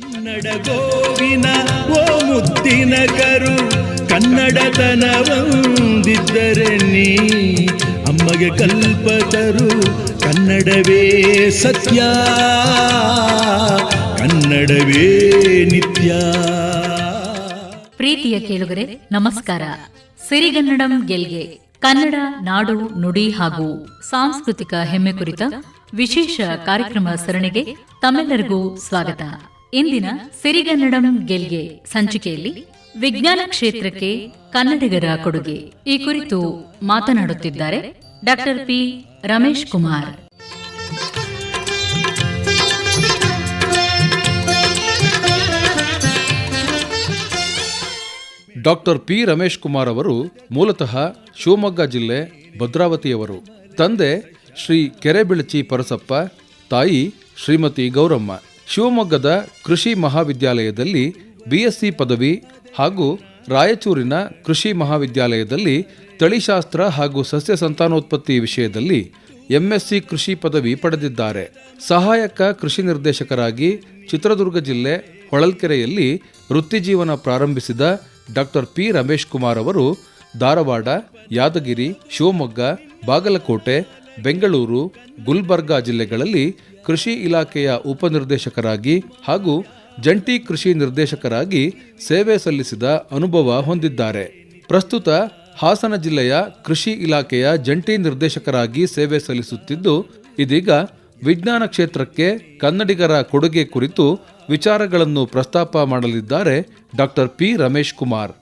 ಕನ್ನಡ ಗೋವಿನ ಓ ಮುದ್ದಿನ ಕರು ಕನ್ನಡತನವಂದಿದ್ದರೆ ನೀ ಅಮ್ಮಗೆ ಕಲ್ಪತರು ಕನ್ನಡವೇ ಸತ್ಯ, ಕನ್ನಡವೇ ನಿತ್ಯ. ಪ್ರೀತಿಯ ಕೇಳುಗರೆ, ನಮಸ್ಕಾರ. ಸಿರಿಗನ್ನಡಂ ಗೆಲ್ಗೆ, ಕನ್ನಡ, ನಾಡು, ನುಡಿ ಹಾಗೂ ಸಾಂಸ್ಕೃತಿಕ ಹೆಮ್ಮೆ ಕುರಿತ ವಿಶೇಷ ಕಾರ್ಯಕ್ರಮ ಸರಣಿಗೆ ತಮ್ಮೆಲ್ಲರಿಗೂ ಸ್ವಾಗತ. ಇಂದಿನ ಸಿರಿಗನ್ನಡಂ ಗೆಲ್ಗೆ ಸಂಚಿಕೆಯಲ್ಲಿ ವಿಜ್ಞಾನ ಕ್ಷೇತ್ರಕ್ಕೆ ಕನ್ನಡಿಗರ ಕೊಡುಗೆ. ಈ ಕುರಿತು ಮಾತನಾಡುತ್ತಿದ್ದಾರೆ doctor P Ramesh Kumar. Doctor P Ramesh Kumar ಅವರು ಮೂಲತಃ ಶಿವಮೊಗ್ಗ ಜಿಲ್ಲೆ ಭದ್ರಾವತಿಯವರು. ತಂದೆ ಶ್ರೀ ಕೆರೆಬಿಳಚಿ ಪರಸಪ್ಪ, ತಾಯಿ ಶ್ರೀಮತಿ ಗೌರಮ್ಮ. ಶಿವಮೊಗ್ಗದ ಕೃಷಿ ಮಹಾವಿದ್ಯಾಲಯದಲ್ಲಿ ಬಿಎಸ್ಸಿ ಪದವಿ ಹಾಗೂ ರಾಯಚೂರಿನ ಕೃಷಿ ಮಹಾವಿದ್ಯಾಲಯದಲ್ಲಿ ತಳಿಶಾಸ್ತ್ರ ಹಾಗೂ ಸಸ್ಯ ಸಂತಾನೋತ್ಪತ್ತಿ ವಿಷಯದಲ್ಲಿ ಎಂಎಸ್ಸಿ ಕೃಷಿ ಪದವಿ ಪಡೆದಿದ್ದಾರೆ. ಸಹಾಯಕ ಕೃಷಿ ನಿರ್ದೇಶಕರಾಗಿ ಚಿತ್ರದುರ್ಗ ಜಿಲ್ಲೆ ಹೊಳಲ್ಕೆರೆಯಲ್ಲಿ ವೃತ್ತಿಜೀವನ ಪ್ರಾರಂಭಿಸಿದ ಡಾಕ್ಟರ್ ಪಿ ರಮೇಶ್ ಕುಮಾರ್ ಅವರು ಧಾರವಾಡ, ಯಾದಗಿರಿ, ಶಿವಮೊಗ್ಗ, ಬಾಗಲಕೋಟೆ, ಬೆಂಗಳೂರು, ಗುಲ್ಬರ್ಗಾ ಜಿಲ್ಲೆಗಳಲ್ಲಿ ಕೃಷಿ ಇಲಾಖೆಯ ಉಪನಿರ್ದೇಶಕರಾಗಿ ಹಾಗೂ ಜಂಟಿ ಕೃಷಿ ನಿರ್ದೇಶಕರಾಗಿ ಸೇವೆ ಸಲ್ಲಿಸಿದ ಅನುಭವ ಹೊಂದಿದ್ದಾರೆ. ಪ್ರಸ್ತುತ ಹಾಸನ ಜಿಲ್ಲೆಯ ಕೃಷಿ ಇಲಾಖೆಯ ಜಂಟಿ ನಿರ್ದೇಶಕರಾಗಿ ಸೇವೆ ಸಲ್ಲಿಸುತ್ತಿದ್ದು, ಇದೀಗ ವಿಜ್ಞಾನ ಕ್ಷೇತ್ರಕ್ಕೆ ಕನ್ನಡಿಗರ ಕೊಡುಗೆ ಕುರಿತು ವಿಚಾರಗಳನ್ನು ಪ್ರಸ್ತಾಪ ಮಾಡಲಿದ್ದಾರೆ ಡಾಕ್ಟರ್ ಪಿ ರಮೇಶ್ ಕುಮಾರ್.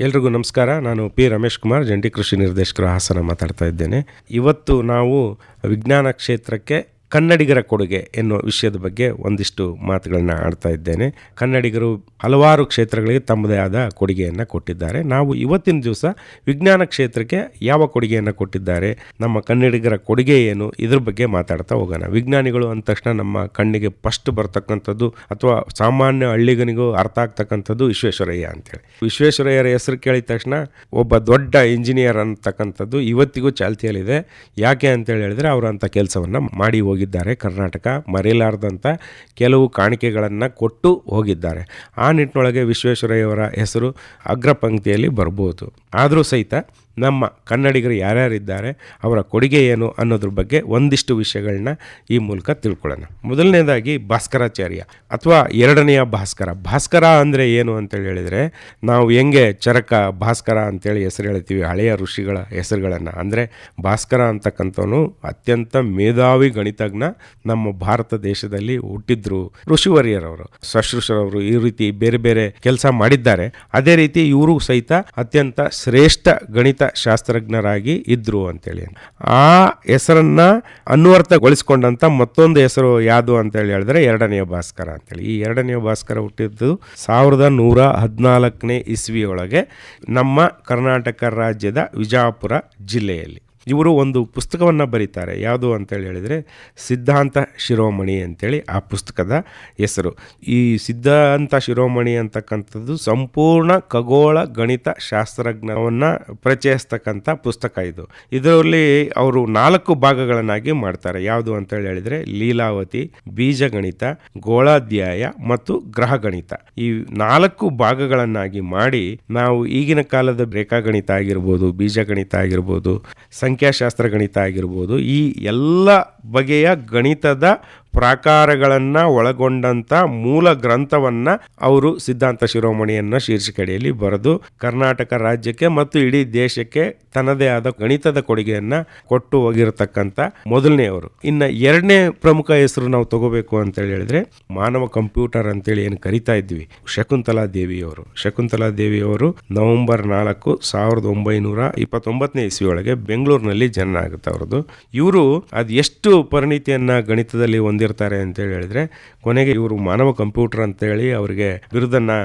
ಎಲ್ರಿಗೂ ನಮಸ್ಕಾರ. ನಾನು ಪಿ ರಮೇಶ್ ಕುಮಾರ್, ಜಂಟಿ ಕೃಷಿ ನಿರ್ದೇಶಕರ ಹಾಸನ ಮಾತಾಡ್ತಾ ಇದ್ದೇನೆ. ಇವತ್ತು ನಾವು ವಿಜ್ಞಾನ ಕ್ಷೇತ್ರಕ್ಕೆ ಕನ್ನಡಿಗರ ಕೊಡುಗೆ ಎನ್ನುವ ವಿಷಯದ ಬಗ್ಗೆ ಒಂದಿಷ್ಟು ಮಾತುಗಳನ್ನ ಆಡ್ತಾ ಇದ್ದೇನೆ. ಕನ್ನಡಿಗರು ಹಲವಾರು ಕ್ಷೇತ್ರಗಳಿಗೆ ತಮ್ಮದೇ ಆದ ಕೊಡುಗೆಯನ್ನು ಕೊಟ್ಟಿದ್ದಾರೆ. ನಾವು ಇವತ್ತಿನ ದಿವಸ ವಿಜ್ಞಾನ ಕ್ಷೇತ್ರಕ್ಕೆ ಯಾವ ಕೊಡುಗೆಯನ್ನು ಕೊಟ್ಟಿದ್ದಾರೆ, ನಮ್ಮ ಕನ್ನಡಿಗರ ಕೊಡುಗೆ ಏನು, ಇದ್ರ ಬಗ್ಗೆ ಮಾತಾಡ್ತಾ ಹೋಗೋಣ. ವಿಜ್ಞಾನಿಗಳು ಅಂದ ತಕ್ಷಣ ನಮ್ಮ ಕಣ್ಣಿಗೆ ಫಸ್ಟ್ ಬರ್ತಕ್ಕಂಥದ್ದು ಅಥವಾ ಸಾಮಾನ್ಯ ಹಳ್ಳಿಗನಿಗೂ ಅರ್ಥ ಆಗ್ತಕ್ಕಂಥದ್ದು ವಿಶ್ವೇಶ್ವರಯ್ಯ ಅಂತೇಳಿ. ವಿಶ್ವೇಶ್ವರಯ್ಯರ ಹೆಸರು ಕೇಳಿದ ತಕ್ಷಣ ಒಬ್ಬ ದೊಡ್ಡ ಇಂಜಿನಿಯರ್ ಅಂತಕ್ಕಂಥದ್ದು ಇವತ್ತಿಗೂ ಚಾಲ್ತಿಯಲ್ಲಿದೆ. ಯಾಕೆ ಅಂತೇಳಿ ಹೇಳಿದ್ರೆ ಅವರು ಅಂಥ ಕೆಲಸವನ್ನು ಮಾಡಿ ಹೋಗಿದ್ದಾರೆ. ಕರ್ನಾಟಕ ಮರೆಯಲಾರ್ದಂಥ ಕೆಲವು ಕಾಣಿಕೆಗಳನ್ನು ಕೊಟ್ಟು ಹೋಗಿದ್ದಾರೆ. ಆ ನಿಟ್ಟಿನೊಳಗೆ ವಿಶ್ವೇಶ್ವರಯ್ಯವರ ಹೆಸರು ಅಗ್ರಪಂಕ್ತಿಯಲ್ಲಿ ಬರ್ಬೋದು ಆದರೂ ಸಹಿತ ನಮ್ಮ ಕನ್ನಡಿಗರು ಯಾರ್ಯಾರಿದ್ದಾರೆ, ಅವರ ಕೊಡುಗೆ ಏನು ಅನ್ನೋದ್ರ ಬಗ್ಗೆ ಒಂದಿಷ್ಟು ವಿಷಯಗಳನ್ನ ಈ ಮೂಲಕ ತಿಳ್ಕೊಳ್ಳೋಣ. ಮೊದಲನೇದಾಗಿ ಭಾಸ್ಕರಾಚಾರ್ಯ, ಅಥವಾ ಎರಡನೆಯ ಭಾಸ್ಕರ. ಭಾಸ್ಕರ ಅಂದರೆ ಏನು ಅಂತೇಳಿ ಹೇಳಿದರೆ, ನಾವು ಹೆಂಗೆ ಚರಕ ಭಾಸ್ಕರ ಅಂತೇಳಿ ಹೆಸರು ಹೇಳ್ತೀವಿ, ಹಳೆಯ ಋಷಿಗಳ ಹೆಸರುಗಳನ್ನು. ಅಂದರೆ ಭಾಸ್ಕರ ಅಂತಕ್ಕಂಥವನು ಅತ್ಯಂತ ಮೇಧಾವಿ ಗಣಿತಜ್ಞ ನಮ್ಮ ಭಾರತ ದೇಶದಲ್ಲಿ ಹುಟ್ಟಿದ್ರು ಋಷಿವರ್ಯರವರು. ಸಶ್ರುಷರವರು ಈ ರೀತಿ ಬೇರೆ ಬೇರೆ ಕೆಲಸ ಮಾಡಿದ್ದಾರೆ. ಅದೇ ರೀತಿ ಇವರು ಸಹಿತ ಅತ್ಯಂತ ಶ್ರೇಷ್ಠ ಗಣಿತ ಶಾಸ್ತ್ರಜ್ಞರಾಗಿ ಇದ್ರು ಅಂತೇಳಿ. ಆ ಹೆಸರನ್ನ ಅನ್ವರ್ಥಗೊಳಿಸ್ಕೊಂಡಂಥ ಮತ್ತೊಂದು ಹೆಸರು ಯಾವುದು ಅಂತೇಳಿ ಹೇಳಿದ್ರೆ ಎರಡನೆಯ ಭಾಸ್ಕರ ಅಂತೇಳಿ. ಈ ಎರಡನೆಯ ಭಾಸ್ಕರ ಹುಟ್ಟಿದ್ದು ಸಾವಿರದ ನೂರ ಹದಿನಾಲ್ಕನೇ ಇಸ್ವಿಯೊಳಗೆ ನಮ್ಮ ಕರ್ನಾಟಕ ರಾಜ್ಯದ ವಿಜಾಪುರ ಜಿಲ್ಲೆಯಲ್ಲಿ. ಇವರು ಒಂದು ಪುಸ್ತಕವನ್ನು ಬರೀತಾರೆ. ಯಾವುದು ಅಂತೇಳಿ ಹೇಳಿದರೆ ಸಿದ್ಧಾಂತ ಶಿರೋಮಣಿ ಅಂತೇಳಿ ಆ ಪುಸ್ತಕದ ಹೆಸರು. ಈ ಸಿದ್ಧಾಂತ ಶಿರೋಮಣಿ ಅಂತಕ್ಕಂಥದ್ದು ಸಂಪೂರ್ಣ ಖಗೋಳ ಗಣಿತ ಶಾಸ್ತ್ರಜ್ಞವನ್ನು ಪರಿಚಯಿಸ್ತಕ್ಕಂಥ ಪುಸ್ತಕ ಇದು. ಇದರಲ್ಲಿ ಅವರು ನಾಲ್ಕು ಭಾಗಗಳನ್ನಾಗಿ ಮಾಡ್ತಾರೆ. ಯಾವುದು ಅಂತೇಳಿ ಹೇಳಿದರೆ ಲೀಲಾವತಿ, ಬೀಜಗಣಿತ, ಗೋಳಾಧ್ಯಾಯ ಮತ್ತು ಗ್ರಹಗಣಿತ. ಈ ನಾಲ್ಕು ಭಾಗಗಳನ್ನಾಗಿ ಮಾಡಿ ನಾವು ಈಗಿನ ಕಾಲದ ರೇಖಾಗಣಿತ ಆಗಿರ್ಬೋದು, ಬೀಜಗಣಿತ ಆಗಿರ್ಬೋದು ಸಂಖ್ಯಾಶಾಸ್ತ್ರ ಗಣಿತ ಆಗಿರ್ಬೋದು ಈ ಎಲ್ಲ ಬಗೆಯ ಗಣಿತದ ಪ್ರಾಕಾರಗಳನ್ನು ಒಳಗೊಂಡಂಥ ಮೂಲ ಗ್ರಂಥವನ್ನು ಅವರು ಸಿದ್ಧಾಂತ ಶಿರೋಮಣಿಯನ್ನು ಶೀರ್ಷಿಕೆಯಲ್ಲಿ ಬರೆದು ಕರ್ನಾಟಕ ರಾಜ್ಯಕ್ಕೆ ಮತ್ತು ಇಡೀ ದೇಶಕ್ಕೆ ತನ್ನದೇ ಆದ ಗಣಿತದ ಕೊಡುಗೆಯನ್ನು ಕೊಟ್ಟು ಹೋಗಿರತಕ್ಕಂಥ ಮೊದಲನೆಯವರು ಇನ್ನು ಎರಡನೇ ಪ್ರಮುಖ ಹೆಸರು ನಾವು ತಗೋಬೇಕು ಅಂತ ಹೇಳಿದ್ರೆ ಮಾನವ ಕಂಪ್ಯೂಟರ್ ಅಂತೇಳಿ ಏನು ಕರಿತಾ ಇದ್ವಿ. ಶಕುಂತಲಾ ದೇವಿಯವರು. ಶಕುಂತಲಾ ದೇವಿಯವರು ನವೆಂಬರ್ ನಾಲ್ಕು ಸಾವಿರದ ಒಂಬೈನೂರ ಇಪ್ಪತ್ತೊಂಬತ್ತನೇ ಇಸ್ವಿಯೊಳಗೆ ಬೆಂಗಳೂರಿನಲ್ಲಿ ಜನ ಆಗುತ್ತೆ ಅವ್ರದ್ದು. ಇವರು ಅದು ಎಷ್ಟು ಪರಿಣಿತಿಯನ್ನ ಗಣಿತದಲ್ಲಿ ಹೊಂದಿರ್ತಾರೆ ಅಂತೇಳಿ ಹೇಳಿದ್ರೆ, ಕೊನೆಗೆ ಇವರು ಮಾನವ ಕಂಪ್ಯೂಟರ್ ಅಂತೇಳಿ ಅವರಿಗೆ ಬಿರುದನ್ನು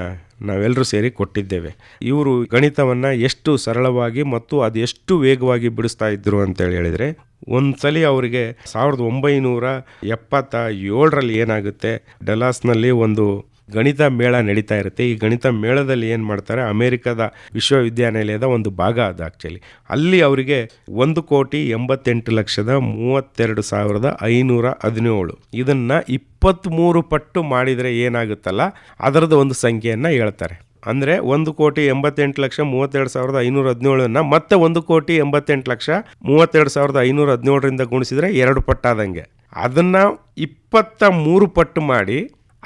ನಾವೆಲ್ಲರೂ ಸೇರಿ ಕೊಟ್ಟಿದ್ದೇವೆ. ಇವರು ಗಣಿತವನ್ನು ಎಷ್ಟು ಸರಳವಾಗಿ ಮತ್ತು ಅದು ಎಷ್ಟು ವೇಗವಾಗಿ ಬಿಡಿಸ್ತಾ ಇದ್ದರು ಅಂತೇಳಿ ಹೇಳಿದರೆ ಸಲ ಅವರಿಗೆ ಸಾವಿರದ ಒಂಬೈನೂರ ಎಪ್ಪತ್ತ ಏಳರಲ್ಲಿ ಏನಾಗುತ್ತೆ, ಡಲಾಸ್ನಲ್ಲಿ ಒಂದು ಗಣಿತ ಮೇಳ ನಡೀತಾ ಇರುತ್ತೆ. ಈ ಗಣಿತ ಮೇಳದಲ್ಲಿ ಏನು ಮಾಡ್ತಾರೆ? ಅಮೇರಿಕದ ವಿಶ್ವವಿದ್ಯಾನಿಲಯದ ಒಂದು ಭಾಗ ಅದು ಆ್ಯಕ್ಚುಲಿ ಅಲ್ಲಿ ಅವರಿಗೆ ಒಂದು ಕೋಟಿ ಎಂಬತ್ತೆಂಟು ಲಕ್ಷದ ಮೂವತ್ತೆರಡು ಸಾವಿರದ ಐನೂರ ಹದಿನೇಳು. ಇದನ್ನು ಇಪ್ಪತ್ತ್ಮೂರು ಪಟ್ಟು ಮಾಡಿದರೆ ಏನಾಗುತ್ತಲ್ಲ? ಅದರದ್ದು ಒಂದು ಸಂಖ್ಯೆಯನ್ನು ಹೇಳ್ತಾರೆ. ಅಂದರೆ ಒಂದು ಕೋಟಿ ಎಂಬತ್ತೆಂಟು ಲಕ್ಷ ಮೂವತ್ತೆರಡು ಸಾವಿರದ ಐನೂರ ಹದಿನೇಳನ್ನು ಮತ್ತೆ ಒಂದು ಕೋಟಿ ಎಂಬತ್ತೆಂಟು ಲಕ್ಷ ಮೂವತ್ತೆರಡು ಸಾವಿರದ ಐನೂರ ಹದಿನೇಳರಿಂದ ಗುಣಿಸಿದರೆ ಎರಡು ಪಟ್ಟಾದಂಗೆ. ಅದನ್ನು ಇಪ್ಪತ್ತ ಮೂರು ಪಟ್ಟು ಮಾಡಿ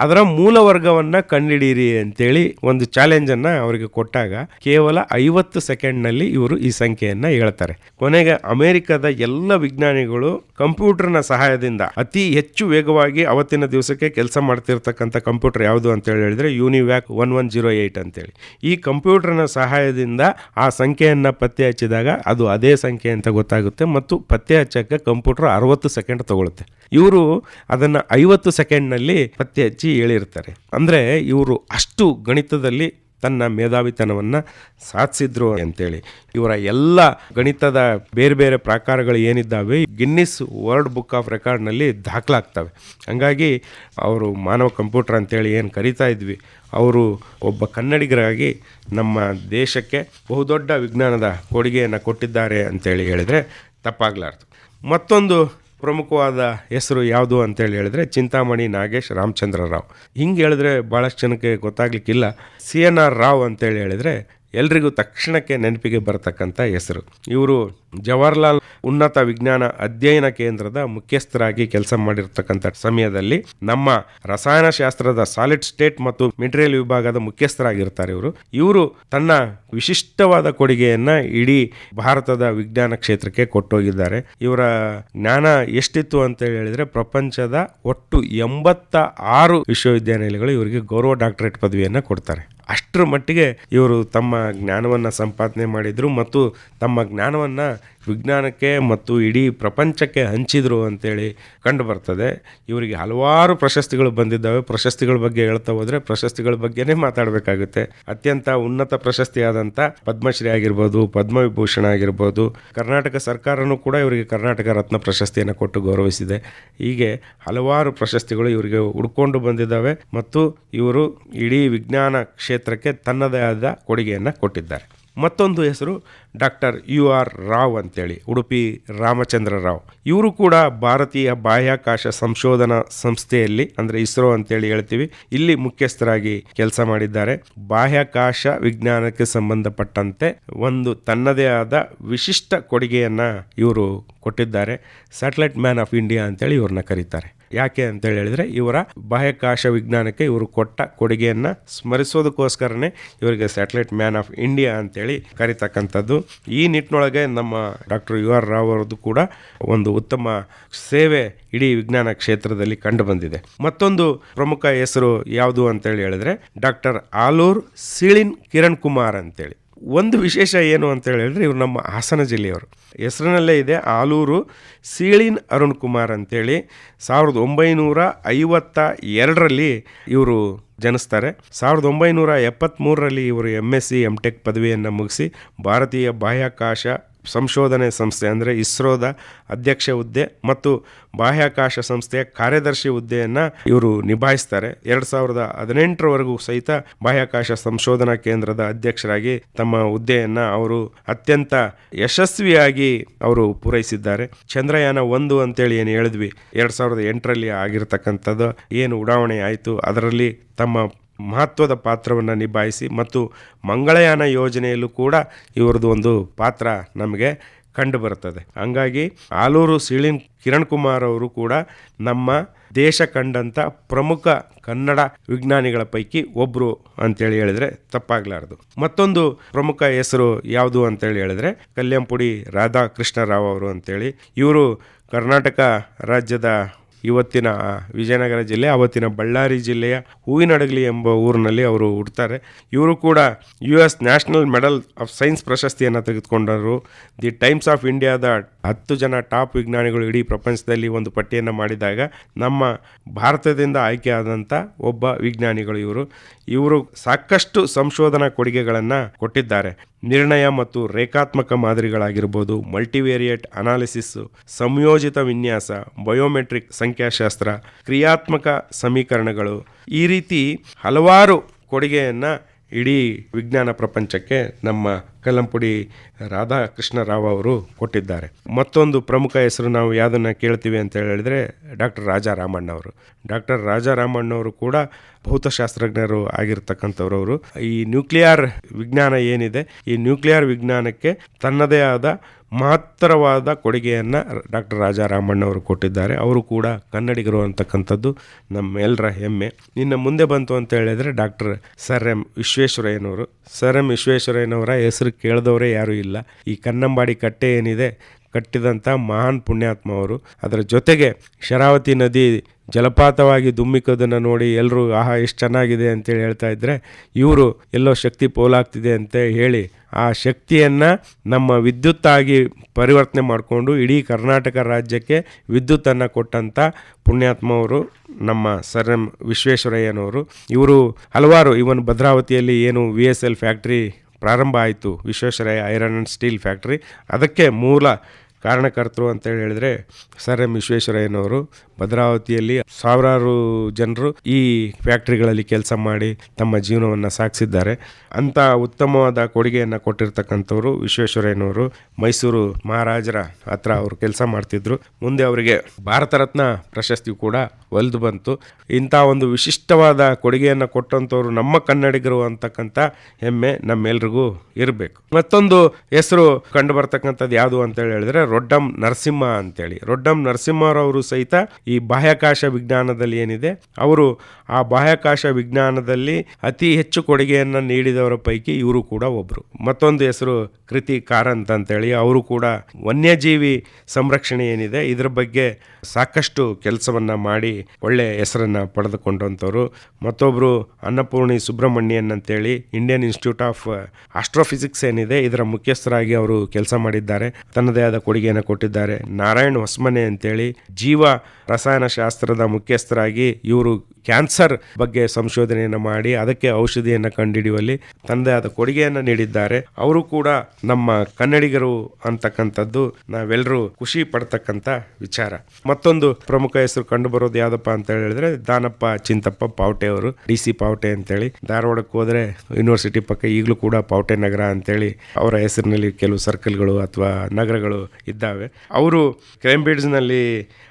ಅದರ ಮೂಲ ವರ್ಗವನ್ನು ಕಂಡಿಡೀರಿ ಅಂತೇಳಿ ಒಂದು ಚಾಲೆಂಜನ್ನು ಅವರಿಗೆ ಕೊಟ್ಟಾಗ ಕೇವಲ ಐವತ್ತು ಸೆಕೆಂಡ್ನಲ್ಲಿ ಇವರು ಈ ಸಂಖ್ಯೆಯನ್ನು ಹೇಳ್ತಾರೆ. ಕೊನೆಗೆ ಅಮೆರಿಕದ ಎಲ್ಲ ವಿಜ್ಞಾನಿಗಳು ಕಂಪ್ಯೂಟರ್ನ ಸಹಾಯದಿಂದ ಅತಿ ಹೆಚ್ಚು ವೇಗವಾಗಿ ಅವತ್ತಿನ ದಿವಸಕ್ಕೆ ಕೆಲಸ ಮಾಡ್ತಿರ್ತಕ್ಕಂಥ ಕಂಪ್ಯೂಟರ್ ಯಾವುದು ಅಂತ ಹೇಳಿದ್ರೆ UNIVAC one one zero eight ಅಂತೇಳಿ. ಈ ಕಂಪ್ಯೂಟರ್ನ ಸಹಾಯದಿಂದ ಆ ಸಂಖ್ಯೆಯನ್ನು ಪತ್ತೆ ಹಚ್ಚಿದಾಗ ಅದು ಅದೇ ಸಂಖ್ಯೆ ಅಂತ ಗೊತ್ತಾಗುತ್ತೆ ಮತ್ತು ಪತ್ತೆ ಹಚ್ಚಕ್ಕೆ ಕಂಪ್ಯೂಟರ್ ಅರವತ್ತು ಸೆಕೆಂಡ್ ತಗೊಳುತ್ತೆ. ಇವರು ಅದನ್ನು ಐವತ್ತು ಸೆಕೆಂಡ್ನಲ್ಲಿ ಪತ್ತೆ ಹಚ್ಚಿ ಹೇಳಿರ್ತಾರೆ. ಅಂದರೆ ಇವರು ಅಷ್ಟು ಗಣಿತದಲ್ಲಿ ತನ್ನ ಮೇಧಾವಿತನವನ್ನು ಸಾಧಿಸಿದ್ರು ಅಂತೇಳಿ. ಇವರ ಎಲ್ಲ ಗಣಿತದ ಬೇರೆ ಬೇರೆ ಪ್ರಾಕಾರಗಳು ಏನಿದ್ದಾವೆ, ಗಿನ್ನಿಸ್ ವರ್ಲ್ಡ್ ಬುಕ್ ಆಫ್ ರೆಕಾರ್ಡ್ನಲ್ಲಿ ದಾಖಲಾಗ್ತವೆ. ಹಂಗಾಗಿ ಅವರು ಮಾನವ ಕಂಪ್ಯೂಟರ್ ಅಂತೇಳಿ ಏನು ಕರಿತಾ ಇದ್ವಿ, ಅವರು ಒಬ್ಬ ಕನ್ನಡಿಗರಾಗಿ ನಮ್ಮ ದೇಶಕ್ಕೆ ಬಹುದೊಡ್ಡ ವಿಜ್ಞಾನದ ಕೊಡುಗೆಯನ್ನು ಕೊಟ್ಟಿದ್ದಾರೆ ಅಂತೇಳಿ ಹೇಳಿದರೆ ತಪ್ಪಾಗಲಾರ್ದು. ಮತ್ತೊಂದು ಪ್ರಮುಖವಾದ ಹೆಸರು ಯಾವುದು ಅಂತೇಳಿ ಹೇಳಿದ್ರೆ ಚಿಂತಾಮಣಿ ನಾಗೇಶ್ ರಾಮಚಂದ್ರ ರಾವ್ ಹಿಂಗೆ ಹೇಳಿದ್ರೆ ಭಾಳಷ್ಟು ಜನಕ್ಕೆ ಗೊತ್ತಾಗ್ಲಿಕ್ಕಿಲ್ಲ. ಸಿ ಎನ್ ಆರ್ ರಾವ್ ಅಂತೇಳಿ ಹೇಳಿದ್ರೆ ಎಲ್ರಿಗೂ ತಕ್ಷಣಕ್ಕೆ ನೆನಪಿಗೆ ಬರತಕ್ಕಂಥ ಹೆಸರು. ಇವರು ಜವಾಹರ್ಲಾಲ್ ಉನ್ನತ ವಿಜ್ಞಾನ ಅಧ್ಯಯನ ಕೇಂದ್ರದ ಮುಖ್ಯಸ್ಥರಾಗಿ ಕೆಲಸ ಮಾಡಿರ್ತಕ್ಕಂಥ ಸಮಯದಲ್ಲಿ ನಮ್ಮ ರಸಾಯನಶಾಸ್ತ್ರದ ಸಾಲಿಡ್ ಸ್ಟೇಟ್ ಮತ್ತು ಮೆಟೀರಿಯಲ್ ವಿಭಾಗದ ಮುಖ್ಯಸ್ಥರಾಗಿರ್ತಾರೆ ಇವರು. ಇವರು ತನ್ನ ವಿಶಿಷ್ಟವಾದ ಕೊಡುಗೆಯನ್ನ ಇಡೀ ಭಾರತದ ವಿಜ್ಞಾನ ಕ್ಷೇತ್ರಕ್ಕೆ ಕೊಟ್ಟೋಗಿದ್ದಾರೆ. ಇವರ ಜ್ಞಾನ ಎಷ್ಟಿತ್ತು ಅಂತ ಹೇಳಿದ್ರೆ ಪ್ರಪಂಚದ ಒಟ್ಟು ಎಂಬತ್ತ ಆರು ವಿಶ್ವವಿದ್ಯಾನಿಲಯಗಳು ಇವರಿಗೆ ಗೌರವ ಡಾಕ್ಟರೇಟ್ ಪದವಿಯನ್ನು ಕೊಡ್ತಾರೆ. ಅಷ್ಟರ ಮಟ್ಟಿಗೆ ಇವರು ತಮ್ಮ ಜ್ಞಾನವನ್ನು ಸಂಪಾದನೆ ಮಾಡಿದರು ಮತ್ತು ತಮ್ಮ ಜ್ಞಾನವನ್ನು ವಿಜ್ಞಾನಕ್ಕೆ ಮತ್ತು ಇಡೀ ಪ್ರಪಂಚಕ್ಕೆ ಹಂಚಿದರು ಅಂತೇಳಿ ಕಂಡು ಬರ್ತದೆ. ಇವರಿಗೆ ಹಲವಾರು ಪ್ರಶಸ್ತಿಗಳು ಬಂದಿದ್ದಾವೆ. ಪ್ರಶಸ್ತಿಗಳ ಬಗ್ಗೆ ಹೇಳ್ತಾ ಹೋದರೆ ಪ್ರಶಸ್ತಿಗಳ ಬಗ್ಗೆನೇ ಮಾತಾಡಬೇಕಾಗುತ್ತೆ. ಅತ್ಯಂತ ಉನ್ನತ ಪ್ರಶಸ್ತಿಯಾದಂಥ ಪದ್ಮಶ್ರೀ ಆಗಿರ್ಬೋದು, ಪದ್ಮವಿಭೂಷಣ ಆಗಿರ್ಬೋದು, ಕರ್ನಾಟಕ ಸರ್ಕಾರನೂ ಕೂಡ ಇವರಿಗೆ ಕರ್ನಾಟಕ ರತ್ನ ಪ್ರಶಸ್ತಿಯನ್ನು ಕೊಟ್ಟು ಗೌರವಿಸಿದೆ. ಹೀಗೆ ಹಲವಾರು ಪ್ರಶಸ್ತಿಗಳು ಇವರಿಗೆ ಹುಡ್ಕೊಂಡು ಬಂದಿದ್ದಾವೆ ಮತ್ತು ಇವರು ಇಡೀ ವಿಜ್ಞಾನ ಕ್ಷೇತ್ರಕ್ಕೆ ತನ್ನದೇ ಆದ ಕೊಡುಗೆಯನ್ನು ಕೊಟ್ಟಿದ್ದಾರೆ. ಮತ್ತೊಂದು ಹೆಸರು ಡಾಕ್ಟರ್ ಯು ಆರ್ ರಾವ್ ಅಂತೇಳಿ, ಉಡುಪಿ ರಾಮಚಂದ್ರ ರಾವ್. ಇವರು ಕೂಡ ಭಾರತೀಯ ಬಾಹ್ಯಾಕಾಶ ಸಂಶೋಧನಾ ಸಂಸ್ಥೆಯಲ್ಲಿ, ಅಂದರೆ ಇಸ್ರೋ ಅಂತೇಳಿ ಹೇಳ್ತೀವಿ, ಇಲ್ಲಿ ಮುಖ್ಯಸ್ಥರಾಗಿ ಕೆಲಸ ಮಾಡಿದ್ದಾರೆ. ಬಾಹ್ಯಾಕಾಶ ವಿಜ್ಞಾನಕ್ಕೆ ಸಂಬಂಧಪಟ್ಟಂತೆ ಒಂದು ತನ್ನದೇ ಆದ ವಿಶಿಷ್ಟ ಕೊಡುಗೆಯನ್ನು ಇವರು ಕೊಟ್ಟಿದ್ದಾರೆ. ಸ್ಯಾಟಲೈಟ್ ಮ್ಯಾನ್ ಆಫ್ ಇಂಡಿಯಾ ಅಂತೇಳಿ ಇವ್ರನ್ನ ಕರೀತಾರೆ. ಯಾಕೆ ಅಂತೇಳಿ ಹೇಳಿದ್ರೆ ಇವರ ಬಾಹ್ಯಾಕಾಶ ವಿಜ್ಞಾನಕ್ಕೆ ಇವರು ಕೊಟ್ಟ ಕೊಡುಗೆಯನ್ನು ಸ್ಮರಿಸೋದಕ್ಕೋಸ್ಕರನೇ ಇವರಿಗೆ ಸ್ಯಾಟಲೈಟ್ ಮ್ಯಾನ್ ಆಫ್ ಇಂಡಿಯಾ ಅಂತೇಳಿ ಕರಿತಕ್ಕಂಥದ್ದು. ಈ ನಿಟ್ಟಿನೊಳಗೆ ನಮ್ಮ ಡಾಕ್ಟರ್ ಯು ಆರ್ ರಾವ್ ಅವರದ್ದು ಕೂಡ ಒಂದು ಉತ್ತಮ ಸೇವೆ ಇಡೀ ವಿಜ್ಞಾನ ಕ್ಷೇತ್ರದಲ್ಲಿ ಕಂಡು ಬಂದಿದೆ. ಮತ್ತೊಂದು ಪ್ರಮುಖ ಹೆಸರು ಯಾವುದು ಅಂತೇಳಿ ಹೇಳಿದ್ರೆ ಡಾಕ್ಟರ್ ಆಲೂರ್ ಸಿಳಿನ್ ಕಿರಣ್ ಕುಮಾರ್ ಅಂತೇಳಿ. ಒಂದು ವಿಶೇಷ ಏನು ಅಂತ ಹೇಳಿದ್ರೆ ಇವರು ನಮ್ಮ ಹಾಸನ ಜಿಲ್ಲೆಯವರು. ಹೆಸರಿನಲ್ಲೇ ಇದೆ ಆಲೂರು ಸೀಳಿನ್ ಅರುಣ್ ಕುಮಾರ್ ಅಂತೇಳಿ. ಸಾವಿರದ ಒಂಬೈನೂರ ಐವತ್ತ ಎರಡರಲ್ಲಿ ಇವರು ಜನಿಸ್ತಾರೆ. ಸಾವಿರದ ಒಂಬೈನೂರ ಎಪ್ಪತ್ತ್ಮೂರರಲ್ಲಿ ಇವರು M S C M Tech ಪದವಿಯನ್ನು ಮುಗಿಸಿ ಭಾರತೀಯ ಬಾಹ್ಯಾಕಾಶ ಸಂಶೋಧನೆ ಸಂಸ್ಥೆ ಅಂದರೆ ಇಸ್ರೋದ ಅಧ್ಯಕ್ಷ ಹುದ್ದೆ ಮತ್ತು ಬಾಹ್ಯಾಕಾಶ ಸಂಸ್ಥೆಯ ಕಾರ್ಯದರ್ಶಿ ಹುದ್ದೆಯನ್ನು ಇವರು ನಿಭಾಯಿಸ್ತಾರೆ. ಎರಡು ಸಾವಿರದ ಹದಿನೆಂಟರವರೆಗೂ ಸಹಿತ ಬಾಹ್ಯಾಕಾಶ ಸಂಶೋಧನಾ ಕೇಂದ್ರದ ಅಧ್ಯಕ್ಷರಾಗಿ ತಮ್ಮ ಹುದ್ದೆಯನ್ನು ಅವರು ಅತ್ಯಂತ ಯಶಸ್ವಿಯಾಗಿ ಅವರು ಪೂರೈಸಿದ್ದಾರೆ. ಚಂದ್ರಯಾನ ಒಂದು ಅಂತೇಳಿ ಏನು ಹೇಳಿದ್ವಿ? ಎರಡು ಸಾವಿರದ ಎಂಟರಲ್ಲಿ ಆಗಿರತಕ್ಕಂಥದ್ದು. ಏನು ಉಡಾವಣೆ ಆಯಿತು? ಅದರಲ್ಲಿ ತಮ್ಮ ಮಹತ್ವದ ಪಾತ್ರವನ್ನು ನಿಭಾಯಿಸಿ ಮತ್ತು ಮಂಗಳಯಾನ ಯೋಜನೆಯಲ್ಲೂ ಕೂಡ ಇವರದ್ದು ಒಂದು ಪಾತ್ರ ನಮಗೆ ಕಂಡು ಬರ್ತದೆ ಹಂಗಾಗಿ ಆಲೂರು ಸಿಳಿನ್ ಕಿರಣ್ ಕುಮಾರ್ ಅವರು ಕೂಡ ನಮ್ಮ ದೇಶ ಕಂಡಂಥ ಪ್ರಮುಖ ಕನ್ನಡ ವಿಜ್ಞಾನಿಗಳ ಪೈಕಿ ಒಬ್ಬರು ಅಂತೇಳಿ ಹೇಳಿದರೆ ತಪ್ಪಾಗಲಾರ್ದು. ಮತ್ತೊಂದು ಪ್ರಮುಖ ಹೆಸರು ಯಾವುದು ಅಂತೇಳಿ ಹೇಳಿದ್ರೆ ಕಲ್ಯಾಂಪುಡಿ ರಾಧಾಕೃಷ್ಣರಾವ್ ಅವರು ಅಂತೇಳಿ. ಇವರು ಕರ್ನಾಟಕ ರಾಜ್ಯದ ಇವತ್ತಿನ ವಿಜಯನಗರ ಜಿಲ್ಲೆ, ಅವತ್ತಿನ ಬಳ್ಳಾರಿ ಜಿಲ್ಲೆಯ ಹೂವಿನಡಗಲಿ ಎಂಬ ಊರಿನಲ್ಲಿ ಅವರು ಹುಡ್ತಾರೆ. ಇವರು ಕೂಡ U S national medal of science ಪ್ರಶಸ್ತಿಯನ್ನು ತೆಗೆದುಕೊಂಡರು. ದಿ ಟೈಮ್ಸ್ ಆಫ್ ಇಂಡಿಯಾದ ಹತ್ತು ಜನ ಟಾಪ್ ವಿಜ್ಞಾನಿಗಳು ಇಡೀ ಪ್ರಪಂಚದಲ್ಲಿ ಒಂದು ಪಟ್ಟಿಯನ್ನು ಮಾಡಿದಾಗ ನಮ್ಮ ಭಾರತದಿಂದ ಆಯ್ಕೆಯಾದಂಥ ಒಬ್ಬ ವಿಜ್ಞಾನಿಗಳು ಇವರು. ಇವರು ಸಾಕಷ್ಟು ಸಂಶೋಧನಾ ಕೊಡುಗೆಗಳನ್ನು ಕೊಟ್ಟಿದ್ದಾರೆ. ನಿರ್ಣಯ ಮತ್ತು ರೇಖಾತ್ಮಕ ಮಾದರಿಗಳಾಗಿರ್ಬೋದು, ಮಲ್ಟಿವೇರಿಯೇಟ್ ಅನಾಲಿಸಿಸ್ಸು ಸಂಯೋಜಿತ ವಿನ್ಯಾಸ, ಬಯೋಮೆಟ್ರಿಕ್ ಸಂಖ್ಯಾಶಾಸ್ತ್ರ, ಕ್ರಿಯಾತ್ಮಕ ಸಮೀಕರಣಗಳು ಈ ರೀತಿ ಹಲವಾರು ಕೊಡುಗೆಯನ್ನು ಇಡೀ ವಿಜ್ಞಾನ ಪ್ರಪಂಚಕ್ಕೆ ನಮ್ಮ ಕಲ್ಲಂಪುಡಿ ರಾಧಾಕೃಷ್ಣ ರಾವ್ ಅವರು ಕೊಟ್ಟಿದ್ದಾರೆ. ಮತ್ತೊಂದು ಪ್ರಮುಖ ಹೆಸರು ನಾವು ಯಾವುದನ್ನು ಕೇಳ್ತೀವಿ ಅಂತ ಹೇಳಿದ್ರೆ ಡಾಕ್ಟರ್ ರಾಜಾ ರಾಮಣ್ಣವರು ಡಾಕ್ಟರ್ ರಾಜಾ ರಾಮಣ್ಣವರು ಕೂಡ ಭೌತಶಾಸ್ತ್ರಜ್ಞರು ಆಗಿರ್ತಕ್ಕಂಥವ್ರವರು ಈ ನ್ಯೂಕ್ಲಿಯರ್ ವಿಜ್ಞಾನ ಏನಿದೆ? ಈ ನ್ಯೂಕ್ಲಿಯರ್ ವಿಜ್ಞಾನಕ್ಕೆ ತನ್ನದೇ ಆದ ಮಹತ್ತರವಾದ ಕೊಡುಗೆಯನ್ನು ಡಾಕ್ಟರ್ ರಾಜಾ ರಾಮಣ್ಣ ಅವರು ಕೊಟ್ಟಿದ್ದಾರೆ. ಅವರು ಕೂಡ ಕನ್ನಡಿಗರು ಅಂತಕ್ಕಂಥದ್ದು ನಮ್ಮೆಲ್ಲರ ಹೆಮ್ಮೆ. ಇನ್ನು ಮುಂದೆ ಬಂತು ಅಂತ ಹೇಳಿದರೆ ಡಾಕ್ಟರ್ ಸರ್ ಎಂ ವಿಶ್ವೇಶ್ವರಯ್ಯನವರು. ಸರ್ ಎಂ ವಿಶ್ವೇಶ್ವರಯ್ಯನವರ ಹೆಸರು ಕೇಳಿದವರೇ ಯಾರೂ ಇಲ್ಲ. ಈ ಕನ್ನಂಬಾಡಿ ಕಟ್ಟೆ ಏನಿದೆ? ಕಟ್ಟಿದಂಥ ಮಹಾನ್ ಪುಣ್ಯಾತ್ಮ ಅವರು ಅದರ ಜೊತೆಗೆ ಶರಾವತಿ ನದಿ ಜಲಪಾತವಾಗಿ ದುಮ್ಮಿಕೋದನ್ನು ನೋಡಿ ಎಲ್ಲರೂ ಆಹಾ, ಎಷ್ಟು ಚೆನ್ನಾಗಿದೆ ಅಂತೇಳಿ ಹೇಳ್ತಾ ಇದ್ದರೆ ಇವರು ಎಲ್ಲೋ ಶಕ್ತಿ ಪೋಲಾಗ್ತಿದೆ ಅಂತ ಹೇಳಿ ಆ ಶಕ್ತಿಯನ್ನು ನಮ್ಮ ವಿದ್ಯುತ್ತಾಗಿ ಪರಿವರ್ತನೆ ಮಾಡಿಕೊಂಡು ಇಡೀ ಕರ್ನಾಟಕ ರಾಜ್ಯಕ್ಕೆ ವಿದ್ಯುತ್ತನ್ನು ಕೊಟ್ಟಂಥ ಪುಣ್ಯಾತ್ಮ ಅವರು ನಮ್ಮ ಸರ್ ಎಂ ವಿಶ್ವೇಶ್ವರಯ್ಯನವರು. ಇವರು ಹಲವಾರು ಇವನ್ ಭದ್ರಾವತಿಯಲ್ಲಿ ಏನು ವಿ ಎಸ್ ಎಲ್ ಫ್ಯಾಕ್ಟ್ರಿ ಪ್ರಾರಂಭ ಆಯಿತು. Visvesvaraya iron and steel factory. ಅದಕ್ಕೆ ಮೂಲ ಕಾರಣಕರ್ತರು ಅಂತೇಳಿ ಹೇಳಿದ್ರೆ ಸರ್ ಎಂ ವಿಶ್ವೇಶ್ವರಯ್ಯನವರು ಭದ್ರಾವತಿಯಲ್ಲಿ ಸಾವಿರಾರು ಜನರು ಈ ಫ್ಯಾಕ್ಟ್ರಿಗಳಲ್ಲಿ ಕೆಲಸ ಮಾಡಿ ತಮ್ಮ ಜೀವನವನ್ನು ಸಾಗಿಸಿದ್ದಾರೆ. ಅಂಥ ಉತ್ತಮವಾದ ಕೊಡುಗೆಯನ್ನು ಕೊಟ್ಟಿರ್ತಕ್ಕಂಥವ್ರು ವಿಶ್ವೇಶ್ವರಯ್ಯನವರು. ಮೈಸೂರು ಮಹಾರಾಜರ ಹತ್ರ ಅವರು ಕೆಲಸ ಮಾಡ್ತಿದ್ರು. ಮುಂದೆ ಅವರಿಗೆ ಭಾರತ ರತ್ನ ಪ್ರಶಸ್ತಿ ಕೂಡ ಒಲಿದು ಬಂತು. ಇಂಥ ಒಂದು ವಿಶಿಷ್ಟವಾದ ಕೊಡುಗೆಯನ್ನು ಕೊಟ್ಟಂಥವ್ರು ನಮ್ಮ ಕನ್ನಡಿಗರು ಅಂತಕ್ಕಂಥ ಹೆಮ್ಮೆ ನಮ್ಮೆಲ್ರಿಗೂ ಇರಬೇಕು. ಮತ್ತೊಂದು ಹೆಸರು ಕಂಡು ಬರ್ತಕ್ಕಂಥದ್ದು ಯಾವುದು ಅಂತೇಳಿ ಹೇಳಿದ್ರೆ ರೊಡ್ಡಂ ನರಸಿಂಹ ಅಂತೇಳಿ. ರೊಡ್ಡಂ ನರಸಿಂಹರವರು ಸಹಿತ ಈ ಬಾಹ್ಯಾಕಾಶ ವಿಜ್ಞಾನದಲ್ಲಿ ಏನಿದೆ, ಅವರು ಆ ಬಾಹ್ಯಾಕಾಶ ವಿಜ್ಞಾನದಲ್ಲಿ ಅತಿ ಹೆಚ್ಚು ಕೊಡುಗೆಯನ್ನು ನೀಡಿದವರ ಪೈಕಿ ಇವರು ಕೂಡ ಒಬ್ಬರು ಮತ್ತೊಂದು ಹೆಸರು ಕೃತಿ ಕಾರಂತ್ ಅಂತೇಳಿ. ಅವರು ಕೂಡ ವನ್ಯಜೀವಿ ಸಂರಕ್ಷಣೆ ಏನಿದೆ, ಇದರ ಬಗ್ಗೆ ಸಾಕಷ್ಟು ಕೆಲಸವನ್ನು ಮಾಡಿ ಒಳ್ಳೆ ಹೆಸರನ್ನು ಪಡೆದುಕೊಂಡಂಥವ್ರು. ಮತ್ತೊಬ್ಬರು ಅನ್ನಪೂರ್ಣಿ ಸುಬ್ರಹ್ಮಣ್ಯನ್ ಅಂತೇಳಿ, ಇಂಡಿಯನ್ ಇನ್ಸ್ಟಿಟ್ಯೂಟ್ ಆಫ್ ಆಸ್ಟ್ರೋಫಿಸಿಕ್ಸ್ ಏನಿದೆ, ಇದರ ಮುಖ್ಯಸ್ಥರಾಗಿ ಅವರು ಕೆಲಸ ಮಾಡಿದ್ದಾರೆ. ತನ್ನದೇ ಆದ ಕೊಡುಗೆಯನ್ನು ಕೊಟ್ಟಿದ್ದಾರೆ. ನಾರಾಯಣ್ ಹೊಸ್ಮನೆ ಅಂತೇಳಿ ಜೀವ ರಸಾಯನಶಾಸ್ತ್ರದ ಮುಖ್ಯಸ್ಥರಾಗಿ ಇವರು ಕ್ಯಾನ್ಸರ್ ಬಗ್ಗೆ ಸಂಶೋಧನೆಯನ್ನು ಮಾಡಿ ಅದಕ್ಕೆ ಔಷಧಿಯನ್ನು ಕಂಡುಹಿಡಿಯುವಲ್ಲಿ ತಂದೆ ಆದ ಕೊಡುಗೆಯನ್ನು ನೀಡಿದ್ದಾರೆ. ಅವರು ಕೂಡ ನಮ್ಮ ಕನ್ನಡಿಗರು ಅಂತಕ್ಕಂಥದ್ದು ನಾವೆಲ್ಲರೂ ಖುಷಿ ಪಡ್ತಕ್ಕಂಥ ವಿಚಾರ. ಮತ್ತೊಂದು ಪ್ರಮುಖ ಹೆಸರು ಕಂಡು ಬರೋದು ಯಾವುದಪ್ಪ ಅಂತ ಹೇಳಿದ್ರೆ ದಾನಪ್ಪ ಚಿಂತಪ್ಪ ಪಾವಟೆ ಅವರು, ಡಿ ಸಿ ಪಾವಟೆ ಅಂತೇಳಿ. ಧಾರವಾಡಕ್ಕೆ ಹೋದ್ರೆ ಯೂನಿವರ್ಸಿಟಿ ಪಕ್ಕ ಈಗಲೂ ಕೂಡ ಪಾವಟೆ ನಗರ ಅಂತೇಳಿ ಅವರ ಹೆಸರಿನಲ್ಲಿ ಕೆಲವು ಸರ್ಕಲ್ಗಳು ಅಥವಾ ನಗರಗಳು ಇದ್ದಾವೆ. ಅವರು ಕ್ರೈಂಬಿಡ್ಸ್ನಲ್ಲಿ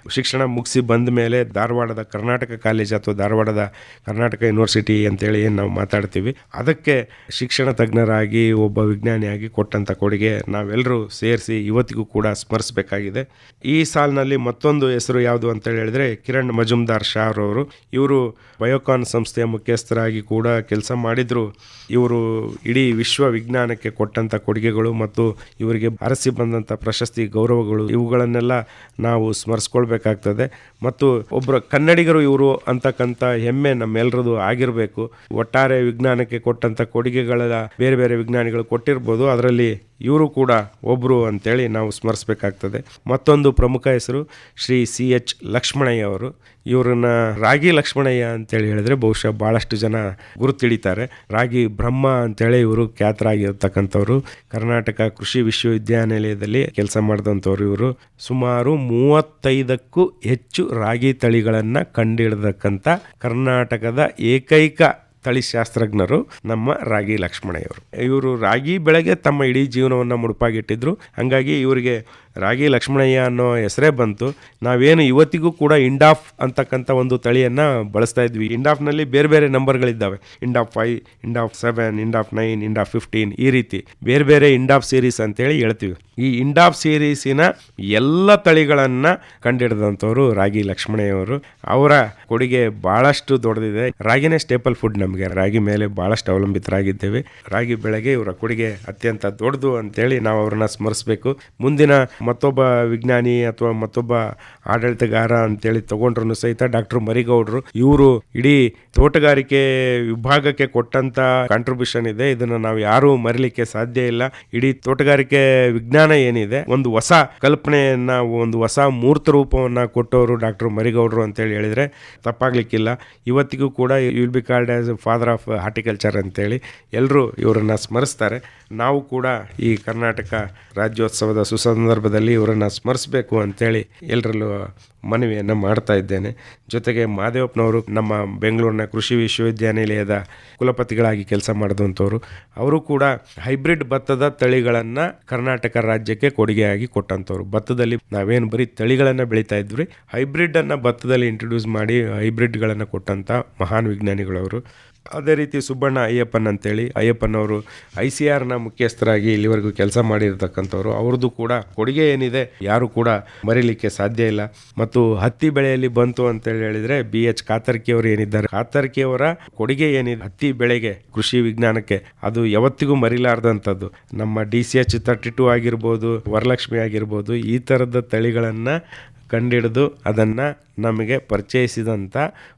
ಶಿಕ್ಷಣ ಮುಗಿಸಿ ಬಂದ ಮೇಲೆ ಧಾರವಾಡದ ಕರ್ನಾಟಕ ಕಾಲೇಜ್ ಅಥವಾ ಧಾರವಾಡದ ಕರ್ನಾಟಕ ಯೂನಿವರ್ಸಿಟಿ ಅಂತೇಳಿ ಏನು ನಾವು ಮಾತಾಡ್ತೀವಿ. ಅದಕ್ಕೆ ಶಿಕ್ಷಣ ತಜ್ಞರಾಗಿ, ಒಬ್ಬ ವಿಜ್ಞಾನಿಯಾಗಿ ಕೊಟ್ಟಂಥ ಕೊಡುಗೆ ನಾವೆಲ್ಲರೂ ಸೇರಿಸಿ ಇವತ್ತಿಗೂ ಕೂಡ ಸ್ಮರಿಸಬೇಕಾಗಿದೆ. ಈ ಸಾಲಿನಲ್ಲಿ ಮತ್ತೊಂದು ಹೆಸರು ಯಾವುದು ಅಂತೇಳಿ ಹೇಳಿದ್ರೆ ಕಿರಣ್ ಮಜುಮ್ದಾರ್ ಶಾ ಅವರು ಇವರು ಬಯೋಕಾನ್ ಸಂಸ್ಥೆಯ ಮುಖ್ಯಸ್ಥರಾಗಿ ಕೂಡ ಕೆಲಸ ಮಾಡಿದ್ರು. ಇವರು ಇಡೀ ವಿಶ್ವ ವಿಜ್ಞಾನಕ್ಕೆ ಕೊಟ್ಟಂಥ ಕೊಡುಗೆಗಳು ಮತ್ತು ಇವರಿಗೆ ಅರಸಿ ಬಂದಂಥ ಪ್ರಶಸ್ತಿ ಗೌರವಗಳು ಇವುಗಳನ್ನೆಲ್ಲ ನಾವು ಸ್ಮರಿಸ್ಕೊಳ್ಬೇಕಾಗ್ತದೆ. ಮತ್ತು ಒಬ್ಬರ ಕನ್ನಡಿಗರು ಇವರು ಅಂತಕ್ಕಂಥ ಹೆಮ್ಮೆ ನಮ್ಮೆಲ್ಲರದು ಆಗಿರಬೇಕು. ಒಟ್ಟಾರೆ ವಿಜ್ಞಾನಕ್ಕೆ ಕೊಟ್ಟಂಥ ಕೊಡುಗೆಗಳ ಬೇರೆ ಬೇರೆ ವಿಜ್ಞಾನಿಗಳು ಕೊಟ್ಟಿರ್ಬೋದು. ಅದರಲ್ಲಿ ಇವರು ಕೂಡ ಒಬ್ಬರು ಅಂತೇಳಿ ನಾವು ಸ್ಮರಿಸಬೇಕಾಗ್ತದೆ. ಮತ್ತೊಂದು ಪ್ರಮುಖ ಹೆಸರು ಶ್ರೀ ಸಿ ಎಚ್ ಲಕ್ಷ್ಮಣಯ್ಯ ಅವರು. ಇವರನ್ನ ರಾಗಿ ಲಕ್ಷ್ಮಣಯ್ಯ ಅಂತೇಳಿ ಹೇಳಿದ್ರೆ ಬಹುಶಃ ಭಾಳಷ್ಟು ಜನ ಗುರುತಿಡಿತಾರೆ ರಾಗಿ ಬ್ರಹ್ಮ ಅಂತೇಳಿ ಇವರು ಖ್ಯಾತರಾಗಿರ್ತಕ್ಕಂಥವ್ರು. ಕರ್ನಾಟಕ ಕೃಷಿ ವಿಶ್ವವಿದ್ಯಾನಿಲಯದಲ್ಲಿ ಕೆಲಸ ಮಾಡಿದಂಥವ್ರು ಇವರು. ಸುಮಾರು ಮೂವತ್ತೈದಕ್ಕೂ ಹೆಚ್ಚು ರಾಗಿ ತಳಿಗಳನ್ನು ಕಂಡಿಡಿದಕ್ಕಂಥ ಕರ್ನಾಟಕದ ಏಕೈಕ ತಳಿಶಾಸ್ತ್ರಜ್ಞರು ನಮ್ಮ ರಾಗಿ ಲಕ್ಷ್ಮಣಯ್ಯವರು. ಇವರು ರಾಗಿ ಬೆಳೆಗೆ ತಮ್ಮ ಇಡೀ ಜೀವನವನ್ನು ಮುಡುಪಾಗಿಟ್ಟಿದ್ದರು ಹಾಗಾಗಿ ಇವರಿಗೆ ರಾಗಿ ಲಕ್ಷ್ಮಣಯ್ಯ ಅನ್ನೋ ಹೆಸರೇ ಬಂತು. ನಾವೇನು ಇವತ್ತಿಗೂ ಕೂಡ ಇಂಡಾಫ್ ಅಂತಕ್ಕಂಥ ಒಂದು ತಳಿಯನ್ನು ಬಳಸ್ತಾ ಇದ್ವಿ. ಇಂಡಾಫ್ನಲ್ಲಿ ಬೇರೆ ಬೇರೆ ನಂಬರ್ಗಳಿದ್ದಾವೆ. Indaf five, Indaf seven, Indaf nine, Indaf fifteen ಈ ರೀತಿ ಬೇರೆ ಬೇರೆ ಇಂಡಾಫ್ ಸೀರೀಸ್ ಅಂತೇಳಿ ಹೇಳ್ತೀವಿ. ಈ ಇಂಡಾಫ್ ಸೀರೀಸಿನ ಎಲ್ಲ ತಳಿಗಳನ್ನು ಕಂಡಿಡಿದಂಥವ್ರು ರಾಗಿ ಲಕ್ಷ್ಮಣಯ್ಯವರು. ಅವರ ಕೊಡುಗೆ ಭಾಳಷ್ಟು ದೊಡ್ಡದಿದೆ. ರಾಗಿನೇ ಸ್ಟೇಪಲ್ ಫುಡ್ ನಮಗೆ. ರಾಗಿ ಮೇಲೆ ಭಾಳಷ್ಟು ಅವಲಂಬಿತರಾಗಿದ್ದೇವೆ. ರಾಗಿ ಬೆಳೆಗೆ ಇವರ ಕೊಡುಗೆ ಅತ್ಯಂತ ದೊಡ್ಡದು ಅಂತೇಳಿ ನಾವು ಅವ್ರನ್ನ ಸ್ಮರಿಸಬೇಕು. ಮುಂದಿನ ಮತ್ತೊಬ್ಬ ವಿಜ್ಞಾನಿ ಅಥವಾ ಮತ್ತೊಬ್ಬ ಆಡಳಿತಗಾರ ಅಂತೇಳಿ ತಗೊಂಡ್ರು ಸಹಿತ ಡಾಕ್ಟರ್ ಮರಿಗೌಡರು. ಇವರು ಇಡೀ ತೋಟಗಾರಿಕೆ ವಿಭಾಗಕ್ಕೆ ಕೊಟ್ಟಂತ ಕಾಂಟ್ರಿಬ್ಯೂಷನ್ ಇದೆ. ಇದನ್ನು ನಾವು ಯಾರೂ ಮರಿಲಿಕ್ಕೆ ಸಾಧ್ಯ ಇಲ್ಲ. ಇಡೀ ತೋಟಗಾರಿಕೆ ವಿಜ್ಞಾನ ಏನಿದೆ, ಒಂದು ಹೊಸ ಕಲ್ಪನೆಯನ್ನ, ಒಂದು ಹೊಸ ಮೂರ್ತ ರೂಪವನ್ನ ಕೊಟ್ಟವರು ಡಾಕ್ಟರ್ ಮರಿಗೌಡರು ಅಂತೇಳಿ ಹೇಳಿದ್ರೆ ತಪ್ಪಾಗ್ಲಿಕ್ಕಿಲ್ಲ. ಇವತ್ತಿಗೂ ಕೂಡ will be called as father of horticulture ಅಂತೇಳಿ ಎಲ್ಲರೂ ಇವರನ್ನ ಸ್ಮರಿಸ್ತಾರೆ. ನಾವು ಕೂಡ ಈ ಕರ್ನಾಟಕ ರಾಜ್ಯೋತ್ಸವದ ಸುಸಂದರ್ಭದಲ್ಲಿ ಇವರನ್ನು ಸ್ಮರಿಸಬೇಕು ಅಂತೇಳಿ ಎಲ್ಲರಲ್ಲೂ ಮನವಿಯನ್ನು ಮಾಡ್ತಾ ಇದ್ದೇನೆ. ಜೊತೆಗೆ ಮಾದೇವಪ್ಪನವರು ನಮ್ಮ ಬೆಂಗಳೂರಿನ ಕೃಷಿ ವಿಶ್ವವಿದ್ಯಾನಿಲಯದ ಕುಲಪತಿಗಳಾಗಿ ಕೆಲಸ ಮಾಡಿದಂಥವ್ರು, ಅವರು ಕೂಡ ಹೈಬ್ರಿಡ್ ಭತ್ತದ ತಳಿಗಳನ್ನು ಕರ್ನಾಟಕ ರಾಜ್ಯಕ್ಕೆ ಕೊಡುಗೆಯಾಗಿ ಕೊಟ್ಟಂಥವ್ರು. ಭತ್ತದಲ್ಲಿ ನಾವೇನು ಬರೀ ತಳಿಗಳನ್ನು ಬೆಳೀತಾ ಇದ್ವಿ ಹೈಬ್ರಿಡನ್ನು ಭತ್ತದಲ್ಲಿ ಇಂಟ್ರೊಡ್ಯೂಸ್ ಮಾಡಿ ಹೈಬ್ರಿಡ್ಗಳನ್ನು ಕೊಟ್ಟಂಥ ಮಹಾನ್ ವಿಜ್ಞಾನಿಗಳವರು. ಅದೇ ರೀತಿ ಸುಬ್ಬಣ್ಣ ಅಯ್ಯಪ್ಪನ್ ಅಂತೇಳಿ, ಅಯ್ಯಪ್ಪನವರು ಐ ಸಿ ಆರ್ನ ಮುಖ್ಯಸ್ಥರಾಗಿ ಇಲ್ಲಿವರೆಗೂ ಕೆಲಸ ಮಾಡಿರ್ತಕ್ಕಂಥವ್ರು. ಅವ್ರದ್ದು ಕೂಡ ಕೊಡುಗೆ ಏನಿದೆ ಯಾರು ಕೂಡ ಮರಿಲಿಕ್ಕೆ ಸಾಧ್ಯ ಇಲ್ಲ. ಮತ್ತು ಹತ್ತಿ ಬೆಳೆಯಲ್ಲಿ ಬಂತು ಅಂತೇಳಿ ಹೇಳಿದ್ರೆ ಬಿ ಎಚ್ ಕಾತರ್ಕಿಯವರು ಏನಿದ್ದಾರೆ, ಕಾತರ್ಕಿಯವರ ಕೊಡುಗೆ ಏನಿದೆ, ಹತ್ತಿ ಬೆಳೆಗೆ, ಕೃಷಿ ವಿಜ್ಞಾನಕ್ಕೆ ಅದು ಯಾವತ್ತಿಗೂ ಮರಿಲಾರ್ದಂಥದ್ದು. ನಮ್ಮ D C H thirty two ಆಗಿರ್ಬೋದು, ವರಲಕ್ಷ್ಮಿ ಆಗಿರ್ಬೋದು, ಈ ಥರದ ತಳಿಗಳನ್ನು ಕಂಡಿಡಿದು ಅದನ್ನು ನಮಗೆ ಪರಿಚಯಿಸಿದಂಥ